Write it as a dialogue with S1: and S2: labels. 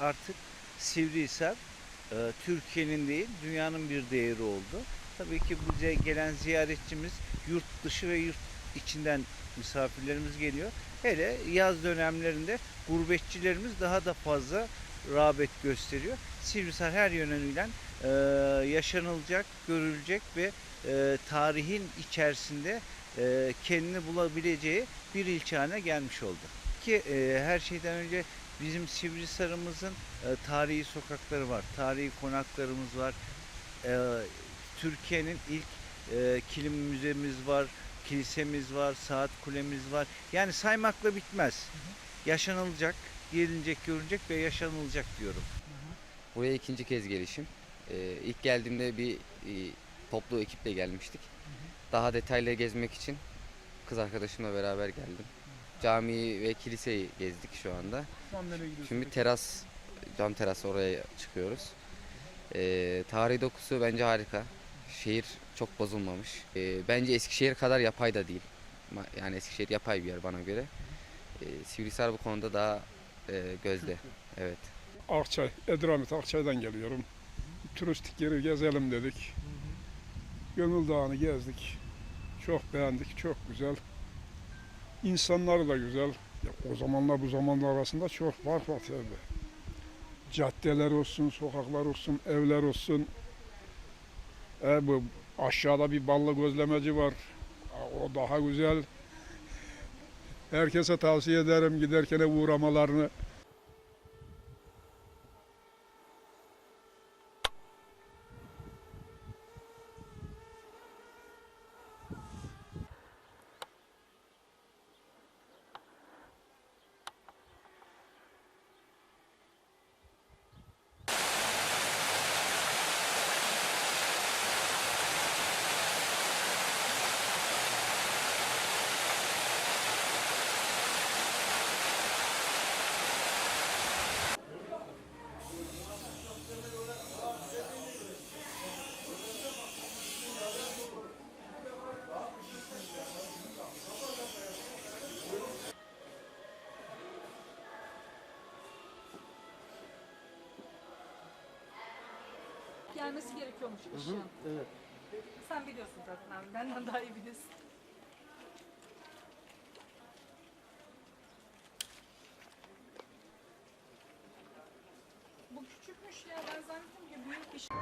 S1: artık Sivrihisar e, Türkiye'nin değil dünyanın bir değeri oldu. Tabii ki bize gelen ziyaretçimiz yurt dışı ve yurt içinden misafirlerimiz geliyor. Hele yaz dönemlerinde gurbetçilerimiz daha da fazla rağbet gösteriyor. Sivrihisar her yönüyle e, yaşanılacak, görülecek ve e, tarihin içerisinde e, kendini bulabileceği bir ilçe haline gelmiş oldu. Ki e, her şeyden önce bizim Sivrihisar'ımızın e, tarihi sokakları var, tarihi konaklarımız var. E, Türkiye'nin ilk e, kilim müzemiz var, kilisemiz var, saat kulemiz var. Yani saymakla bitmez. Yaşanılacak, gelinecek, görünecek ve yaşanılacak diyorum.
S2: Buraya ikinci kez gelişim. Ee, ilk geldiğimde bir e, toplu ekiple gelmiştik. Daha detaylı gezmek için kız arkadaşımla beraber geldim. Camiyi ve kiliseyi gezdik şu anda. Şimdi teras, cam teras oraya çıkıyoruz. Ee, tarihi dokusu bence harika. Şehir çok bozulmamış. Ee, bence Eskişehir kadar yapay da değil. Ma- Yani Eskişehir yapay bir yer bana göre. Ee, Sivrihisar bu konuda daha e, gözde. Evet.
S3: Akçay, Edremit Akçay'dan geliyorum. Turistik yeri gezelim dedik. Gönül Dağı'nı gezdik. Çok beğendik, çok güzel. İnsanları da güzel. Ya o zamanla bu zamanlar arasında çok fark var tabii. Caddeler olsun, sokaklar olsun, evler olsun. E, bu aşağıda bir ballı gözlemeci var. O daha güzel. Herkese tavsiye ederim giderken uğramalarını.
S4: Gelmesi gerekiyormuş ışığın.
S1: Evet.
S4: Sen biliyorsun zaten abi. Benden daha iyi biliyorsun. Bu küçükmüş ya. Ben zannettim ki büyük bir şey.